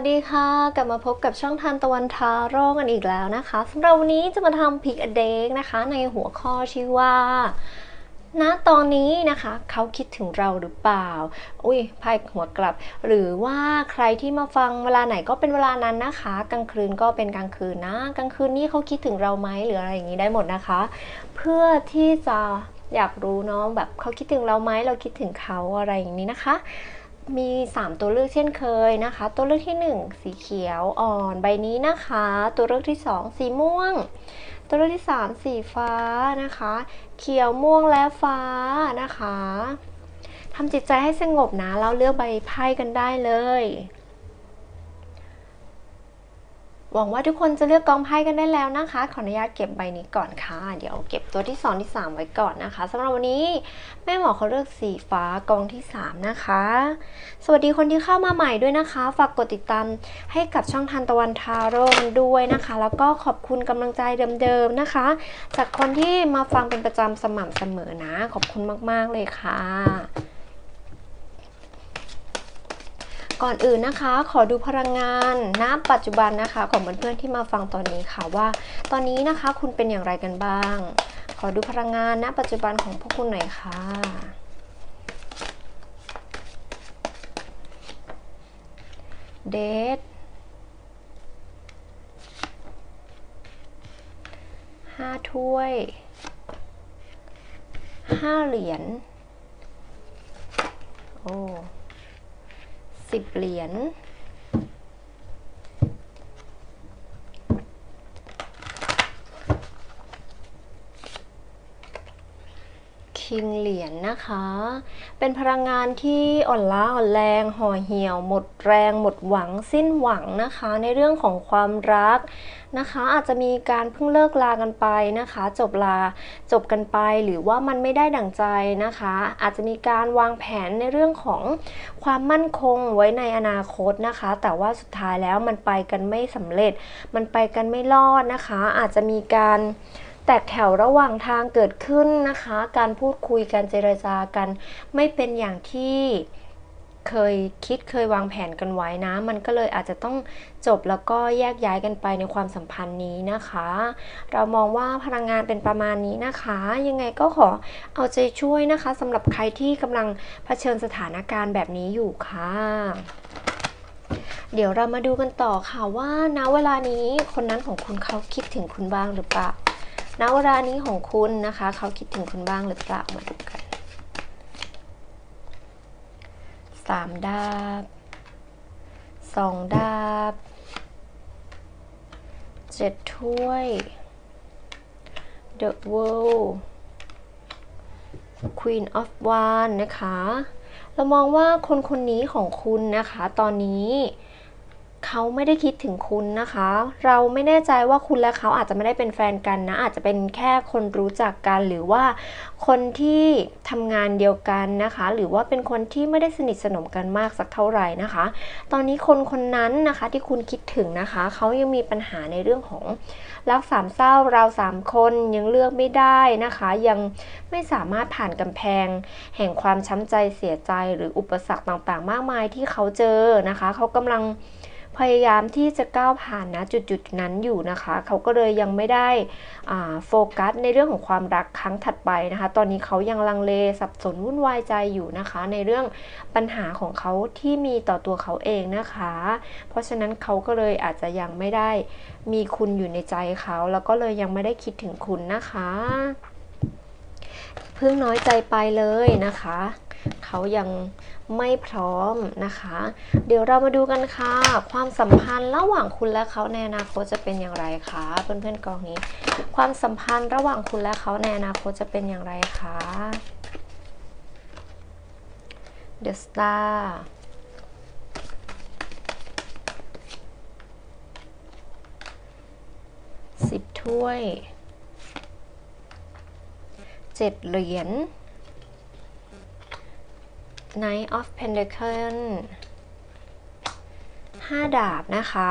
สดีค่ะ กลับมาพบกับช่องทานตะวันทาโร่กันอีกแล้วนะคะสำหรับวันนี้จะมาทำพิกอเด็กนะคะ ในหัวข้อชื่อว่าณตอนนี้นะคะเขาคิดถึงเราหรือเปล่า อุ้ยพายหัวกลับ หรือว่าใครที่มาฟังเวลาไหนก็เป็นเวลานั้นนะคะ กลางคืนก็เป็นกลางคืนนะกลางคืนนี้เขาคิดถึงเราไหมหรืออะไรอย่างนี้ได้หมดนะคะ เพื่อที่จะอยากรู้เนาะแบบเขาคิดถึงเราไหมเราคิดถึงเขาอะไรอย่างนี้นะคะ มี 3 ตัวเลือกเช่นเคยนะคะ ตัวเลือกที่ 1 สีเขียวอ่อนใบนี้นะคะ ตัวเลือกที่ 2 สีม่วง ตัวเลือกที่ 3 สีฟ้านะคะ เขียวม่วงและฟ้านะคะทำจิตใจให้สงบนะแล้วเลือกใบไพ่กันได้เลย หวังว่าทุกคนจะเลือกกองไพ่กันได้แล้วนะคะ ขออนุญาตเก็บใบนี้ก่อนค่ะ เดี๋ยวเก็บตัวที่ 2 ที่ 3 ไว้ก่อนนะคะสำหรับวันนี้แม่หมอเขาเลือกสีฟ้ากองที่ 3 นะคะ สวัสดีคนที่เข้ามาใหม่ด้วยนะคะ ฝากกดติดตามให้กับช่องทันตะวันทาโร่ด้วยนะคะ แล้วก็ขอบคุณกำลังใจเดิมๆนะคะ จากคนที่มาฟังเป็นประจำสม่ำเสมอนะ ขอบคุณมากๆเลยค่ะ ก่อนอื่นนะคะ ขอดูพลังงานณปัจจุบันนะคะ ของเพื่อนๆที่มาฟังตอนนี้ค่ะว่า ตอนนี้นะคะคุณเป็นอย่างไรกันบ้าง ขอดูพลังงานณปัจจุบันของพวกคุณหน่อยค่ะเดทห้าถ้วยห้าเหรียญโอ้ สิบเหรียญ คิงเหรียญนนะคะ เป็นพลังงานที่อ่อนล้าอ่อนแรงห่อเหี่ยว หมดแรง หมดหวังสิ้นหวังนะคะ ในเรื่องของความรักนะคะ อาจจะมีการเพิ่งเลิกลากันไปนะคะ จบลาจบกันไปหรือว่ามันไม่ได้ดั่งใจนะคะ อาจจะมีการวางแผนในเรื่องของความมั่นคงไว้ในอนาคตนะคะ แต่ว่าสุดท้ายแล้วมันไปกันไม่สำเร็จ มันไปกันไม่รอดนะคะ อาจจะมีการ ตกแถวระหว่างทางเกิดขึ้นนะคะ การพูดคุยกันเจรจากัน ไม่เป็นอย่างที่เคยคิดเคยวางแผนกันไว้นะ มันก็เลยอาจจะต้องจบแล้วก็แยกย้ายกันไปในความสัมพันธ์นี้นะคะ เรามองว่าพลังงานเป็นประมาณนี้นะคะ ยังไงก็ขอเอาใจช่วยนะคะสำหรับใครที่กำลังเผชิญสถานการณ์แบบนี้อยู่ค่ะเดี๋ยวเรามาดูกันต่อค่ะว่าณเวลานี้คนนั้นของคุณเขาคิดถึงคุณบ้างหรือเปล่า ณเวลานี้ของคุณนะคะ เขาคิดถึงคุณบ้างหรือเปล่ามาดูกันสามดาบสองดาบเจ็ดถ้วย The World Queen of w a n d นะคะ เรามองว่าคนคนนี้ของคุณนะคะ ตอนนี้ เขาไม่ได้คิดถึงคุณนะคะ เราไม่แน่ใจว่าคุณและเขาอาจจะไม่ได้เป็นแฟนกันนะ อาจจะเป็นแค่คนรู้จักกันหรือว่าคนที่ทำงานเดียวกันนะคะ หรือว่าเป็นคนที่ไม่ได้สนิทสนมกันมากสักเท่าไหร่นะคะ ตอนนี้คนคนนั้นนะคะที่คุณคิดถึงนะคะ เขายังมีปัญหาในเรื่องของรักสามเศร้าเราสามคนยังเลือกไม่ได้นะคะ ยังไม่สามารถผ่านกำแพง แห่งความช้ำใจเสียใจหรืออุปสรรคต่างๆ มากมายที่เขาเจอนะคะ เขากำลัง พยายามที่จะก้าวผ่านนะจุดๆนั้นอยู่นะคะ เขาก็เลยยังไม่ได้โฟกัสในเรื่องของความรักครั้งถัดไปนะคะ ตอนนี้เขายังลังเลสับสนวุ่นวายใจอยู่นะคะ ในเรื่องปัญหาของเขาที่มีต่อตัวเขาเองนะคะ เพราะฉะนั้นเขาก็เลยอาจจะยังไม่ได้มีคุณอยู่ในใจเขา แล้วก็เลยยังไม่ได้คิดถึงคุณนะคะ เพิ่งน้อยใจไปเลยนะคะ เขายังไม่พร้อมนะคะ เดี๋ยวเรามาดูกันค่ะ ความสัมพันธ์ระหว่างคุณและเขาในอนาคตจะเป็นอย่างไรคะเพื่อนๆกองนี้ ความสัมพันธ์ระหว่างคุณและเขาในอนาคตจะเป็นอย่างไรคะ The Star สิบถ้วยเจ็ดเหรียญ Knight of Pentacle 5 ดาบนะคะ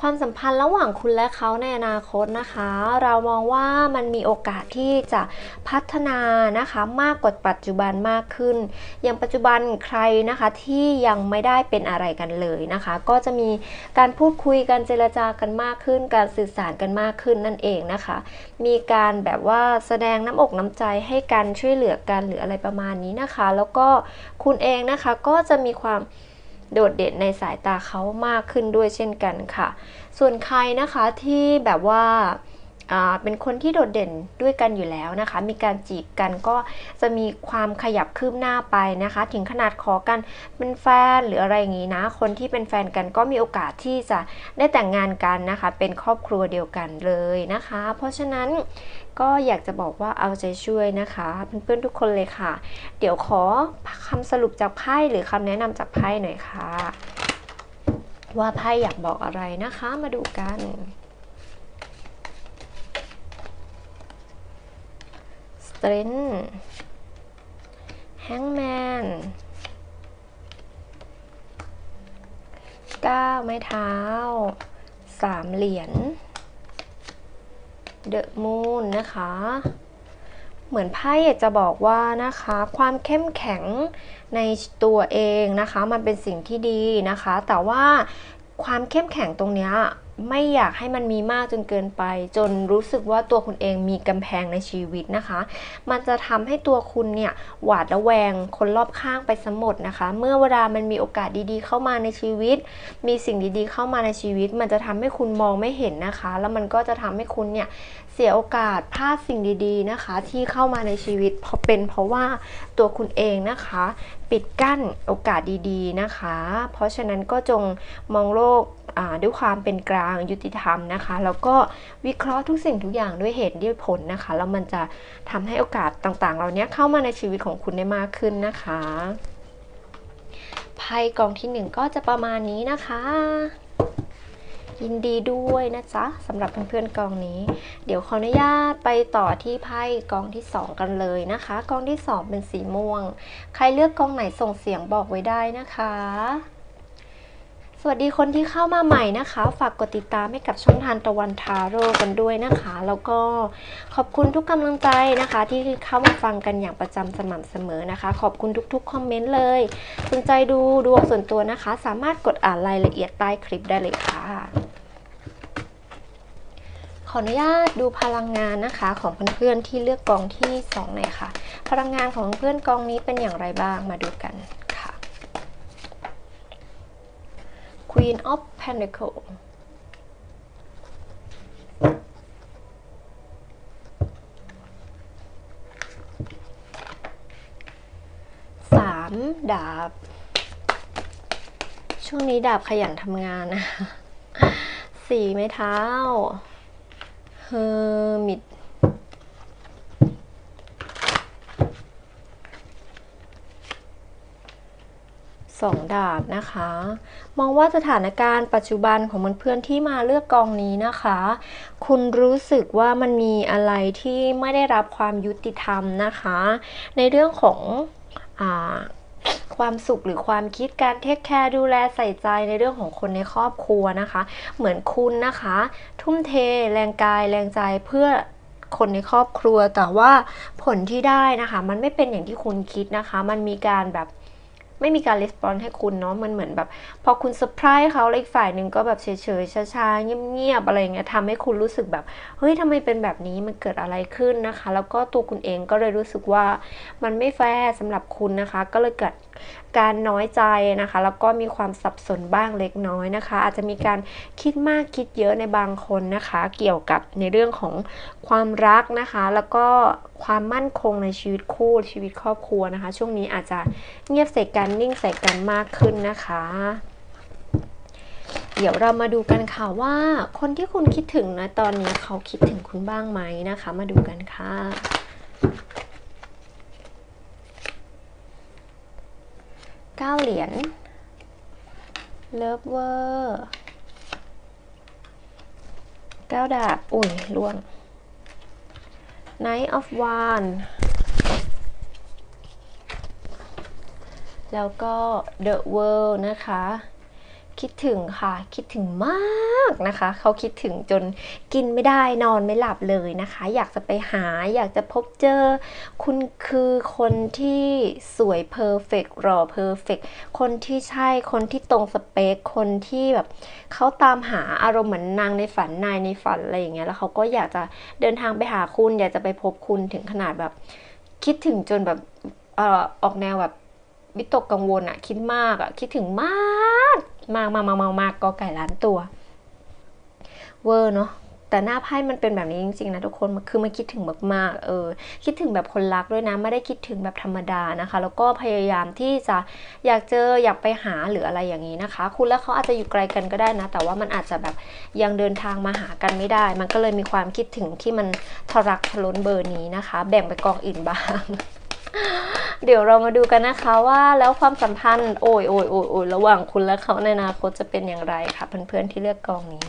ความสัมพันธ์ระหว่างคุณและเขาในอนาคตนะคะ เรามองว่ามันมีโอกาสที่จะพัฒนานะคะมากกว่าปัจจุบันมากขึ้น อย่างปัจจุบันใครนะคะที่ยังไม่ได้เป็นอะไรกันเลยนะคะ ก็จะมีการพูดคุยกันเจรจากันมากขึ้น การสื่อสารกันมากขึ้นนั่นเองนะคะ มีการแบบว่าแสดงน้ำอกน้ำใจให้กันช่วยเหลือกันหรืออะไรประมาณนี้นะคะ แล้วก็คุณเองนะคะก็จะมีความ โดดเด่นในสายตาเขามากขึ้นด้วยเช่นกันค่ะ ส่วนใครนะคะที่แบบว่า เป็นคนที่โดดเด่นด้วยกันอยู่แล้วนะคะ มีการจีบกันก็จะมีความขยับคืบหน้าไปนะคะ ถึงขนาดขอกันเป็นแฟนหรืออะไรอย่างนี้นะ คนที่เป็นแฟนกันก็มีโอกาสที่จะได้แต่งงานกันนะคะ เป็นครอบครัวเดียวกันเลยนะคะ เพราะฉะนั้นก็อยากจะบอกว่าเอาใจช่วยนะคะเพื่อนๆทุกคนเลยค่ะ เดี๋ยวขอคำสรุปจากไพ่หรือคำแนะนำจากไพ่หน่อยค่ะ ว่าไพ่อยากบอกอะไรนะคะ มาดูกัน Strength Hangman 9 ไม้เท้า 3 เหรียญ The Moon นะคะ เหมือนไพ่อยากจะบอกว่านะคะ ความเข้มแข็งในตัวเองนะคะ มันเป็นสิ่งที่ดีนะคะ แต่ว่าความเข้มแข็งตรงนี้ ไม่อยากให้มันมีมากจนเกินไป จนรู้สึกว่าตัวคุณเองมีกำแพงในชีวิตนะคะ มันจะทำให้ตัวคุณเนี่ยหวาดระแวงคนรอบข้างไปสมหมดนะคะ เมื่อเวลามันมีโอกาสดีๆ เข้ามาในชีวิต มีสิ่งดีๆ เข้ามาในชีวิต มันจะทำให้คุณมองไม่เห็นนะคะ แล้วมันก็จะทำให้คุณเนี่ย เสียโอกาสพลาดสิ่งดีๆนะคะ ที่เข้ามาในชีวิตเพราะเป็นเพราะว่าตัวคุณเองนะคะ ปิดกั้นโอกาสดีๆนะคะ เพราะฉะนั้นก็จงมองโลกด้วยความเป็นกลางยุติธรรมนะคะ แล้วก็วิเคราะห์ทุกสิ่งทุกอย่างด้วยเหตุด้วยผลนะคะ แล้วมันจะทำให้โอกาสต่างๆ เหล่านี้เข้ามาในชีวิตของคุณได้มากขึ้นนะคะไพ่กองที่หนึ่งก็จะประมาณนี้นะคะ ยินดีด้วยนะจ๊ะสำหรับเพื่อนๆกองนี้ เดี๋ยวขออนุญาตไปต่อที่ไพ่กองที่ 2 กันเลยนะคะ กองที่ 2 เป็นสีม่วง ใครเลือกกองไหนส่งเสียงบอกไว้ได้นะคะ สวัสดีคนที่เข้ามาใหม่นะคะ ฝากกดติดตามให้กับช่องทานตะวันทาโร่กันด้วยนะคะ แล้วก็ขอบคุณทุกกำลังใจนะคะ ที่เข้ามาฟังกันอย่างประจำสม่ำเสมอนะคะ ขอบคุณทุกๆคอมเมนต์เลยสนใจดูดวงส่วนตัวนะคะ สามารถกดอ่านรายละเอียดใต้คลิปได้เลยค่ะ ออนุญาตดูพลังงานนะคะ ของเพื่อนๆที่เลือกกองที่2หน่อยค่ะ พลังงานของเพื่อนกองนี้เป็นอย่างไรบ้างมาดูกันค่ะ Queen of Pentacle สามดาบ ช่วงนี้ดาบขยันทำงานนะสี่ไม้เท้า เฮอร์มิตสองดาบนะคะ มองว่าสถานการณ์ปัจจุบันของเพื่อนๆที่มาเลือกกองนี้นะคะ คุณรู้สึกว่ามันมีอะไรที่ไม่ได้รับความยุติธรรมนะคะ ในเรื่องของอ่า ความสุขหรือความคิดการเทคแคร์ดูแลใส่ใจในเรื่องของคนในครอบครัวนะคะ เหมือนคุณนะคะ ทุ่มเทแรงกายแรงใจเพื่อคนในครอบครัวแต่ว่าผลที่ได้นะคะ มันไม่เป็นอย่างที่คุณคิดนะคะ มันมีการแบบ ไม่มีการรีสปอนส์ให้คุณเนาะมันเหมือนแบบ พอคุณเซอร์ไพรส์เขาแล้วอีกฝ่ายหนึ่งก็แบบเฉยๆช้าๆเงียบๆอะไรเงี้ยทำให้คุณรู้สึกแบบเฮ้ยทำไมเป็นแบบนี้มันเกิดอะไรขึ้นนะคะ แล้วก็ตัวคุณเองก็เลยรู้สึกว่ามันไม่แฟร์สำหรับคุณนะคะ ก็เลยเกิด การน้อยใจนะคะ แล้วก็มีความสับสนบ้างเล็กน้อยนะคะ อาจจะมีการคิดมากคิดเยอะในบางคนนะคะ เกี่ยวกับในเรื่องของความรักนะคะ แล้วก็ความมั่นคงในชีวิตคู่ชีวิตครอบครัวนะคะ ช่วงนี้อาจจะเงียบใส่กันนิ่งใส่กันมากขึ้นนะคะเดี๋ยวเรามาดูกันค่ะว่าคนที่คุณคิดถึงนะตอนนี้เขาคิดถึงคุณบ้างไหมนะคะ มาดูกันค่ะ เก้าเหรียญเลิฟเวอร์เก้าดาบ อุ้ยล่วง Knight of Wands แล้วก็ The World นะคะ คิดถึงค่ะ คิดถึงมากนะคะ เขาคิดถึงจนกินไม่ได้นอนไม่หลับเลยนะคะ อยากจะไปหาอยากจะพบเจอ คุณคือคนที่สวยเพอร์เฟกหล่อเพอร์เฟกคนที่ใช่คนที่ตรงสเปค คนที่แบบเขาตามหาอารมณ์เหมือนนางในฝันนายในฝันอะไรอย่างเงี้ยแล้วเขาก็อยากจะเดินทางไปหาคุณ อยากจะไปพบคุณถึงขนาดแบบ คิดถึงจนแบบเออออกแนวแบบวิตกกังวลอะคิดมากอะคิดถึงมาก มากมากมากมากมากก็ไก่ล้านตัว เวอร์เนาะแต่หน้าไพ่มันเป็นแบบนี้จริงๆนะทุกคนคือมันคิดถึงมากๆเออคิดถึงแบบคนรักด้วยนะไม่ได้คิดถึงแบบธรรมดานะคะ แล้วก็พยายามที่จะอยากเจออยากไปหาหรืออะไรอย่างนี้นะคะ คุณและเขาอาจจะอยู่ไกลกันก็ได้นะ แต่ว่ามันอาจจะแบบยังเดินทางมาหากันไม่ได้ มันก็เลยมีความคิดถึงที่มันทรักทะล้นเบอร์นี้นะคะ แบ่งไปกองอื่นบ้าง เดี๋ยวเรามาดูกันนะคะว่าแล้วความสัมพันธ์โอ้ยโอ้ยโอ้ยโอยระหว่างคุณและเขาในอนาคตจะเป็นอย่างไรคะเพื่อนๆที่เลือกกองนี้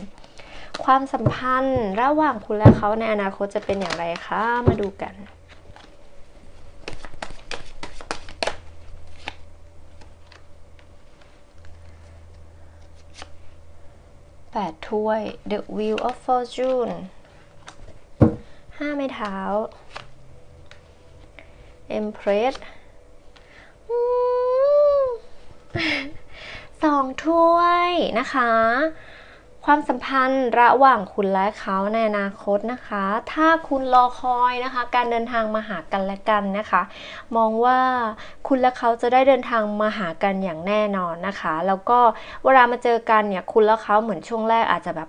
ความสัมพันธ์ระหว่างคุณและเขาในอนาคตจะเป็นอย่างไรคะมาดูกันแปดถ้วย The Wheel of Fortune ห้าไม้เท้า Empress อืมสองถ้วยนะคะ ความสัมพันธ์ระหว่างคุณและเขาในอนาคตนะคะ ถ้าคุณรอคอยนะคะ การเดินทางมาหากันและกันนะคะ มองว่าคุณและเขาจะได้เดินทางมาหากันอย่างแน่นอนนะคะ แล้วก็เวลามาเจอกันเนี่ยคุณและเขาเหมือนช่วงแรกอาจจะแบบ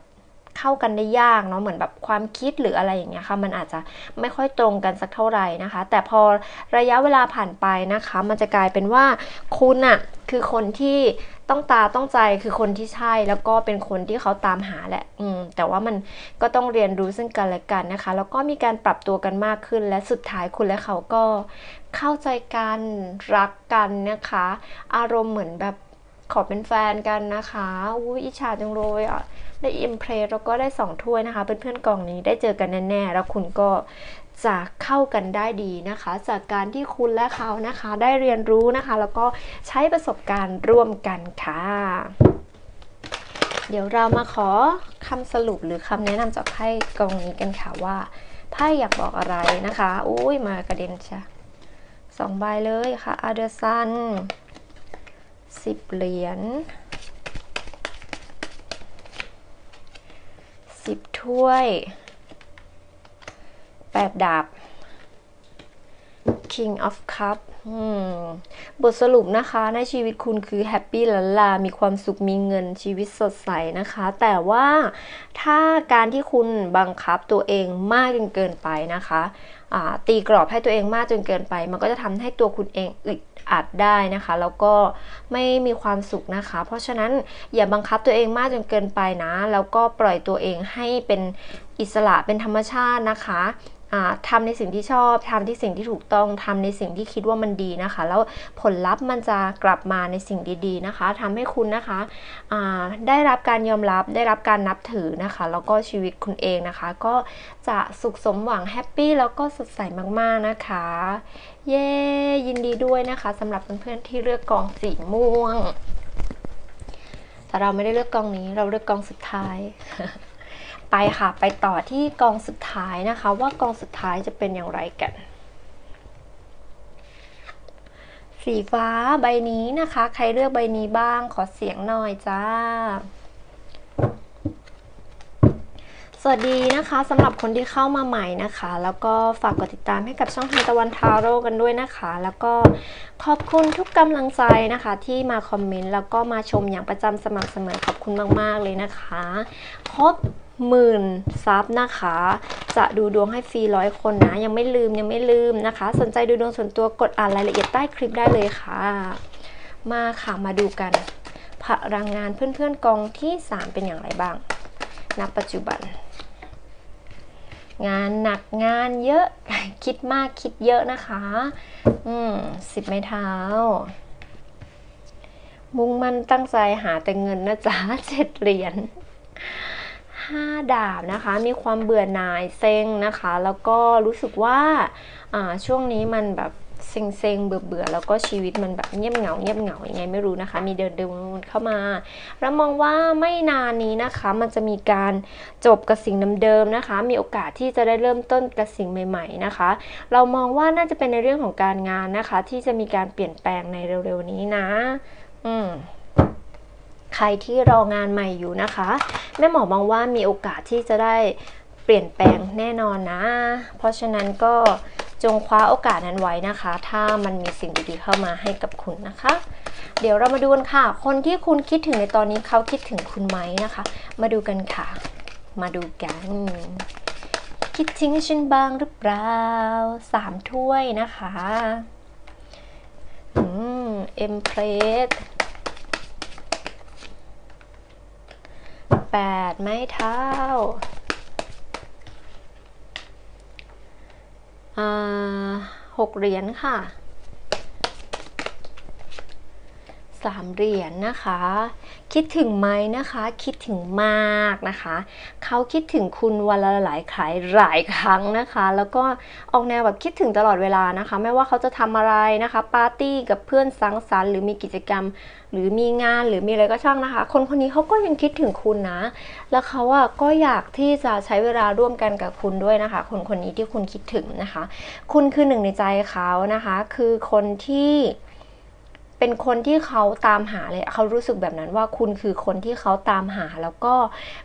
เข้ากันได้ยากเนาะเหมือนแบบความคิดหรืออะไรอย่างเงี้ยค่ะมันอาจจะไม่ค่อยตรงกันสักเท่าไหร่นะคะ แต่พอระยะเวลาผ่านไปนะคะ มันจะกลายเป็นว่าคุณอะคือคนที่ต้องตาต้องใจคือคนที่ใช่แล้วก็เป็นคนที่เขาตามหาแหละ อืม แต่ว่ามันก็ต้องเรียนรู้ซึ่งกันและกันนะคะ แล้วก็มีการปรับตัวกันมากขึ้น และสุดท้ายคุณและเขาก็เข้าใจกันรักกันนะคะ อารมณ์เหมือนแบบ ขอเป็นแฟนกันนะคะอุ้ยอิจฉาจังเลยอะได้อิมเพรสแล้วก็ได้สองถ้วยนะคะเพื่อนๆกองนี้ได้เจอกันแน่ๆแล้วคุณก็จะเข้ากันได้ดีนะคะ จากการที่คุณและเขานะคะได้เรียนรู้นะคะ แล้วก็ใช้ประสบการณ์ร่วมกันค่ะ เดี๋ยวเรามาขอคำสรุปหรือคำแนะนำจากไพ่กองนี้กันค่ะว่าไพ่อยากบอกอะไรนะคะ อุ้ยมากระเด็นใช่สองใบเลยค่ะอาเดอร์ซัน สิบเหรียญสิบถ้วยแปดดาบ King of Cup บทสรุปนะคะในชีวิตคุณคือแฮปปี้ละลา มีความสุขมีเงินชีวิตสดใสนะคะ แต่ว่าถ้าการที่คุณบังคับตัวเองมากจนเกินไปนะคะ ตีกรอบให้ตัวเองมากจนเกินไป มันก็จะทำให้ตัวคุณเองอึดอัดได้นะคะ แล้วก็ไม่มีความสุขนะคะ เพราะฉะนั้นอย่าบังคับตัวเองมากจนเกินไปนะ แล้วก็ปล่อยตัวเองให้เป็นอิสระเป็นธรรมชาตินะคะ อ่าทำในสิ่งที่ชอบทำที่สิ่งที่ถูกต้องทำในสิ่งที่คิดว่ามันดีนะคะ แล้วผลลัพธ์มันจะกลับมาในสิ่งดีๆนะคะทำให้คุณนะคะได้รับการยอมรับได้รับการนับถือนะคะ แล้วก็ชีวิตคุณเองนะคะ ก็จะสุขสมหวังแฮปปี้แล้วก็สดใสมากๆนะคะ เย้ยินดีด้วยนะคะสำหรับเพื่อนๆที่เลือกกองสีม่วง แต่เราไม่ได้เลือกกองนี้เราเลือกกองสุดท้าย ไปค่ะ ไปต่อที่กองสุดท้ายนะคะ ว่ากองสุดท้ายจะเป็นอย่างไรกัน สีฟ้าใบนี้นะคะ ใครเลือกใบนี้บ้างขอเสียงหน่อยจ้าสวัสดีนะคะสำหรับคนที่เข้ามาใหม่นะคะ แล้วก็ฝากกดติดตามให้กับช่องทันตะวันทาโร่กันด้วยนะคะ แล้วก็ขอบคุณทุกกำลังใจนะคะ ที่มาคอมเมนต์แล้วก็มาชมอย่างประจำสม่ำเสมอขอบคุณมาก ๆ เลยนะคะ ครบ หมื่นซับนะคะ จะดูดวงให้ฟรีร้อยคนนะ ยังไม่ลืมยังไม่ลืมนะคะ สนใจดูดวงส่วนตัวกดอ่านรายละเอียดใต้คลิปได้เลยค่ะ มาค่ะมาดูกัน พลังงานเพื่อนๆกองที่ 3 เป็นอย่างไรบ้างณปัจจุบัน งานหนักงานเยอะคิดมากคิดเยอะนะคะ อืมสิบไม้เท้า มุ่งมั่นตั้งใจหาแต่เงินนะจ๊ะเจ็ดเหรียญ ห้าดาบนะคะ มีความเบื่อหน่ายเซ็งนะคะ แล้วก็รู้สึกว่าอ่าช่วงนี้มันแบบเซ็งๆ เบื่อๆ แล้วก็ชีวิตมันแบบเงียบเหงาเงียบเหงายังไงไม่รู้นะคะ มีเดินเดินเข้ามา แล้วมองว่าไม่นานนี้นะคะ มันจะมีการจบกับสิ่งเดิมๆนะคะ มีโอกาสที่จะได้เริ่มต้นกับสิ่งใหม่ ๆนะคะ เรามองว่าน่าจะเป็นในเรื่องของการงานนะคะ ที่จะมีการเปลี่ยนแปลงในเร็วๆนี้นะ อืม ใครที่รองานใหม่อยู่นะคะ แม่หมอมองว่ามีโอกาสที่จะได้เปลี่ยนแปลงแน่นอนนะ เพราะฉะนั้นก็จงคว้าโอกาสนั้นไว้นะคะ ถ้ามันมีสิ่งดีๆเข้ามาให้กับคุณนะคะ เดี๋ยวเรามาดูกันค่ะ คนที่คุณคิดถึงในตอนนี้เขาคิดถึงคุณไหมนะคะ มาดูกันค่ะ มาดูกัน คิดถึงฉันบ้างหรือเปล่าสามถ้วยนะคะ อืม เอ็มเพรส แปดไม้เท้าอ่าหกเหรียญค่ะ สามเหรียญนะคะ คิดถึงไหมนะคะ คิดถึงมากนะคะ เขาคิดถึงคุณวันละหลายครั้งหลายครั้งนะคะ แล้วก็ออกแนวแบบคิดถึงตลอดเวลานะคะ ไม่ว่าเขาจะทำอะไรนะคะ ปาร์ตี้กับเพื่อนสังสรรค์หรือมีกิจกรรม หรือมีงานหรือมีอะไรก็ช่างนะคะ คนคนนี้เขาก็ยังคิดถึงคุณนะ แล้วเขาอะก็อยากที่จะใช้เวลาร่วมกันกับคุณด้วยนะคะ คนคนนี้ที่คุณคิดถึงนะคะ คุณคือหนึ่งในใจเขานะคะ คือคนที่ เป็นคนที่เขาตามหาเลยเขารู้สึกแบบนั้นว่าคุณคือคนที่เขาตามหา แล้วก็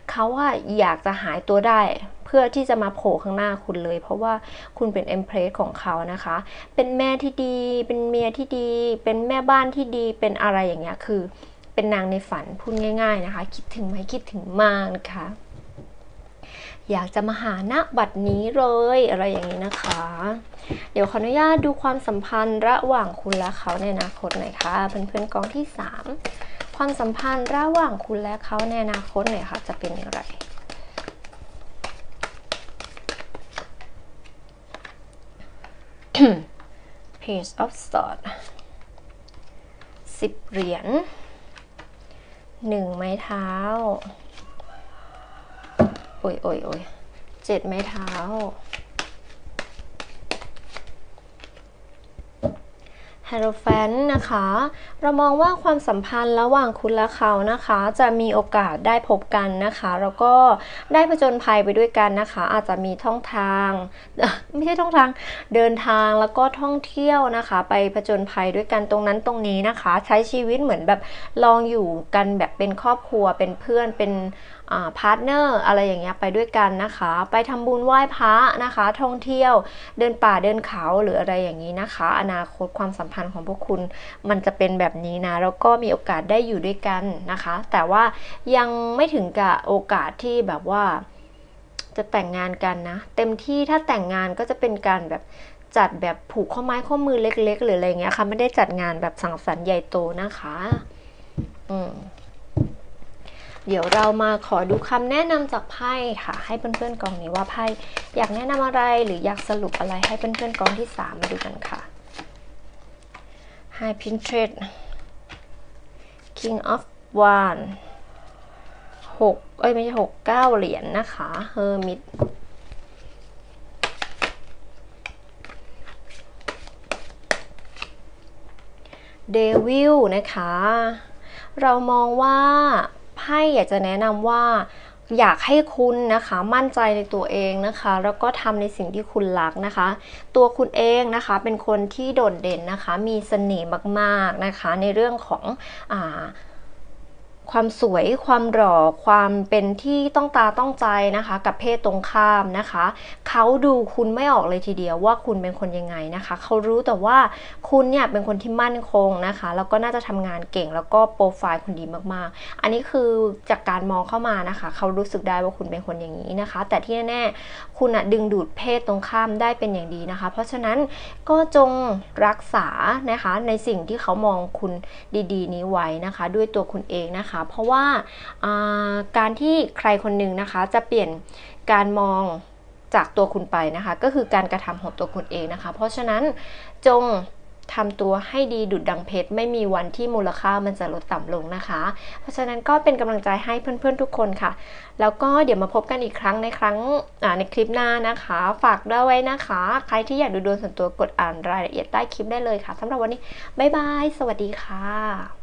เขาว่าอยากจะหายตัวได้ เพื่อที่จะมาโผล่ข้างหน้าคุณเลย เพราะว่าคุณเป็นเอ็มเพรสของเขานะคะ เป็นแม่ที่ดี เป็นเมียที่ดี เป็นแม่บ้านที่ดี เป็นอะไรอย่างเงี้ยคือ เป็นนางในฝันพูดง่าย ๆนะคะ คิดถึงไหมคิดถึงมากนะคะ อยากจะมาหาณบัดนี้เลยอะไรอย่างนี้นะคะ เดี๋ยวขออนุญาตดูความสัมพันธ์ระหว่างคุณและเขาในอนาคตหน่อยค่ะเพื่อนๆกองที่ 3 ความสัมพันธ์ระหว่างคุณและเขาในอนาคตหน่อยค่ะจะเป็นอย่างไร Page of Swords สิบเหรียญหนึ่งไม้เท้า โอ้ยโอ้ยโอ้ยเจ็ดไม้เท้าฮ e โรแฟนนะคะ เรามองว่าความสัมพันธ์ระหว่างคุณและเขานะคะ จะมีโอกาสได้พบกันนะคะ แล้วก็ได้ผจญภัยไปด้วยกันนะคะ อาจจะมีท่องทาง ไม่ใช่ท่องทางเดินทางแล้วก็ท่องเที่ยวนะคะ ไปผจญภัยด้วยกันตรงนั้นตรงนี้นะคะ ใช้ชีวิตเหมือนแบบลองอยู่กันแบบเป็นครอบครัวเป็นเพื่อนเป็น พาร์ทเนอร์อะไรอย่างเงี้ยไปด้วยกันนะคะ ไปทำบุญไหว้พระนะคะ ท่องเที่ยวเดินป่าเดินเขาหรืออะไรอย่างนี้นะคะ อนาคตความสัมพันธ์ของพวกคุณมันจะเป็นแบบนี้นะแล้วก็มีโอกาสได้อยู่ด้วยกันนะคะ แต่ว่ายังไม่ถึงกับโอกาสที่แบบว่าจะแต่งงานกันนะ เต็มที่ถ้าแต่งงานก็จะเป็นการแบบจัดแบบผูกข้อไม้ข้อมือเล็ก ๆ หรืออะไรเงี้ยค่ะ ไม่ได้จัดงานแบบสังสรรค์ใหญ่โตนะคะ อืม เดี๋ยวเรามาขอดูคำแนะนำจากไพ่ค่ะ ให้เพื่อนๆกองนี้ว่าไพ่อยากแนะนำอะไรหรืออยากสรุปอะไรให้เพื่อนๆกองที่3มาดูกันค่ะ High Pinterest King of One หกเอ้ยไม่ใช่หกเก้าเหรียญนนะคะ Hermit เดวิลนะคะ เรามองว่า ไพ่อยากจะแนะนำว่าอยากให้คุณนะคะมั่นใจในตัวเองนะคะ แล้วก็ทำในสิ่งที่คุณรักนะคะ ตัวคุณเองนะคะเป็นคนที่โดดเด่นนะคะ มีเสน่ห์มากๆนะคะ ในเรื่องของอ่า ความสวย ความหล่อ ความเป็นที่ต้องตาต้องใจนะคะ กับเพศตรงข้ามนะคะ เขาดูคุณไม่ออกเลยทีเดียวว่าคุณเป็นคนยังไงนะคะ เขารู้แต่ว่าคุณเนี่ยเป็นคนที่มั่นคงนะคะ แล้วก็น่าจะทำงานเก่ง แล้วก็โปรไฟล์คุณดีมากๆ อันนี้คือจากการมองเข้ามานะคะ เขารู้สึกได้ว่าคุณเป็นคนอย่างนี้นะคะ แต่ที่แน่ๆคุณอะดึงดูดเพศตรงข้ามได้เป็นอย่างดีนะคะ เพราะฉะนั้นก็จงรักษานะคะในสิ่งที่เขามองคุณดี ๆ นี้ไว้นะคะ ด้วยตัวคุณเองนะคะเพราะว่าการที่ใครคนหนึ่งนะคะจะเปลี่ยนการมองจากตัวคุณไปนะคะ ก็คือการกระทำของตัวคุณเองนะคะ เพราะฉะนั้นจงทำตัวให้ดีดุดดังเพชร ไม่มีวันที่มูลค่ามันจะลดต่ำลงนะคะ เพราะฉะนั้นก็เป็นกำลังใจให้เพื่อนๆทุกคนค่ะ แล้วก็เดี๋ยวมาพบกันอีกครั้งในครั้งในคลิปหน้านะคะ ฝากด้วยไว้นะคะ ใครที่อยากดูดวงส่วนตัวกดอ่านรายละเอียดใต้คลิปได้เลยค่ะสำหรับวันนี้บ๊ายบาย สวัสดีค่ะ